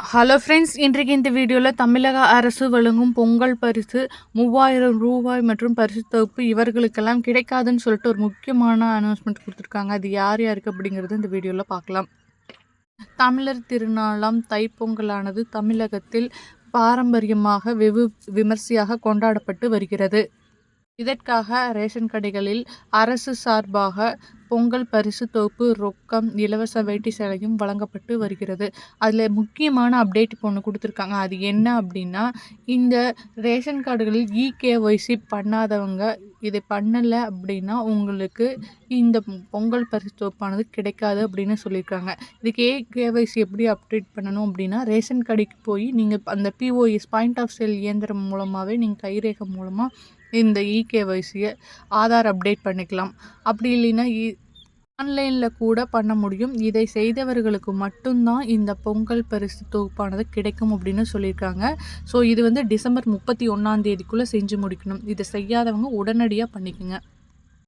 Hello friends இன்றைக்கு இந்த வீடியோவில் தமிழக அரசு வழங்கும் பொங்கல் பரிசு மூவாயிரம் ரூபாய் மற்றும் பரிசு தொகுப்பு இவர்களுக்கெல்லாம் கிடைக்காதுன்னு சொல்லிட்டு ஒரு முக்கியமான அனௌன்ஸ்மெண்ட் கொடுத்துருக்காங்க. அது யார் யாருக்கு அப்படிங்கிறது இந்த வீடியோவில் பார்க்கலாம். தமிழர் திருநாளாம் தைப்பொங்கலானது தமிழகத்தில் பாரம்பரியமாக வெகு விமர்சையாக கொண்டாடப்பட்டு வருகிறது. இதற்காக ரேஷன் கடைகளில் அரசு சார்பாக பொங்கல் பரிசு தொகுப்பு ரொக்கம் இலவச வேட்டி சேலையும் வழங்கப்பட்டு வருகிறது. அதில் முக்கியமான அப்டேட் இப்போ ஒன்று கொடுத்துருக்காங்க. அது என்ன அப்படின்னா இந்த ரேஷன் கார்டுகளில் இகேஒய்சி பண்ணாதவங்க இதை பண்ணலை அப்படின்னா உங்களுக்கு இந்த பொங்கல் பரிசு தொகுப்பானது கிடைக்காது அப்படின்னு சொல்லியிருக்காங்க இதுக்கு ஏ கேஒய்சி எப்படி அப்டேட் பண்ணணும் அப்படின்னா ரேஷன் கடைக்கு போய் நீங்கள் அந்த பிஓஎஸ் பாயிண்ட் ஆஃப் சேல் இயந்திரம் மூலமாகவே நீங்கள் கைரேகை மூலமாக இந்த இகேஒய்சியை ஆதார் அப்டேட் பண்ணிக்கலாம். அப்படி இல்லைன்னா இ ஆன்லைனில் கூட பண்ண முடியும். இதை செய்தவர்களுக்கு மட்டும்தான் இந்த பொங்கல் பரிசு தொகுப்பானது கிடைக்கும் அப்படின்னு சொல்லியிருக்காங்க. ஸோ இது வந்து டிசம்பர் முப்பத்தி ஒன்றாந்தேதிக்குள்ளே செஞ்சு முடிக்கணும். இதை செய்யாதவங்க உடனடியாக பண்ணிக்கோங்க.